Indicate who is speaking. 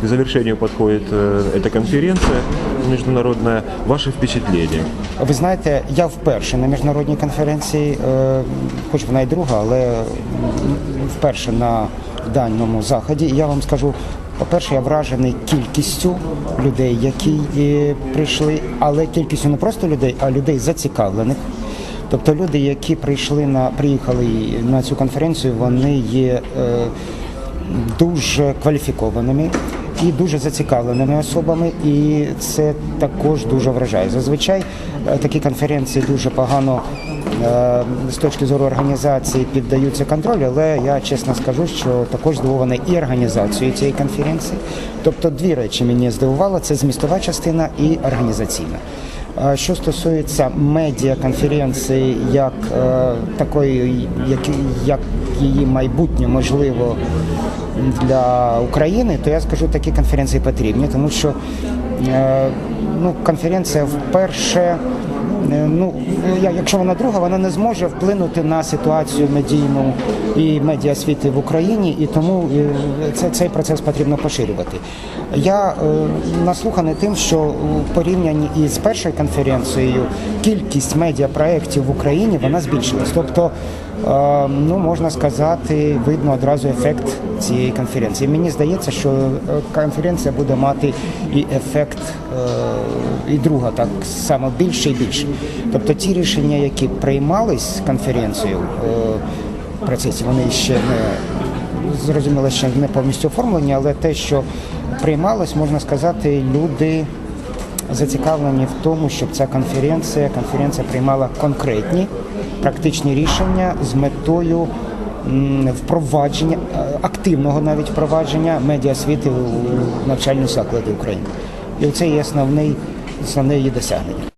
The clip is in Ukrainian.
Speaker 1: к завершению подходит э, эта конференция международная. Ваши впечатления?
Speaker 2: Ви знаєте, я вперше на міжнародній конференції, е, хоч вона й друга, але вперше на даному заході. Я вам скажу, по-перше, я вражений кількістю людей, які е, прийшли, але кількістю не просто людей, а людей зацікавлених. Тобто люди, які прийшли на приїхали на цю конференцію, вони є е, дуже кваліфікованими і дуже зацікавленими особами, і це також дуже вражає. Зазвичай е, такі конференції дуже погано е, з точки зору організації піддаються контролю, але я чесно скажу, що також здивований і організацією цієї конференції. Тобто дві речі мені здивувало: це змістова частина і організаційна. Що стосується медіа конференції як е, такої, як її майбутнє можливо для України, то я скажу, такі конференції потрібні, тому що е, ну, конференція вперше. е, Ну, якщо вона друга, вона не зможе вплинути на ситуацію медійну і медіасвіти в Україні, і тому е, це, цей процес потрібно поширювати. Я наслуханий тим, що у порівнянні із першою конференцією кількість медіапроєктів в Україні вона збільшилась. Тобто, ну можна сказати, видно одразу ефект цієї конференції. Мені здається, що е, конференція буде мати і ефект, е, і друга так само більше і більше. Тобто ті рішення, які приймались конференцією е, в процесі, вони ще не зрозуміло, ще не повністю оформлені, але те, що приймалось, можна сказати, люди зацікавлені в тому, щоб ця конференція, конференція приймала конкретні практичні рішення з метою впровадження, е, активного навіть впровадження медіасвіти у навчальні заклади України. І це є основний, основне її досягнення.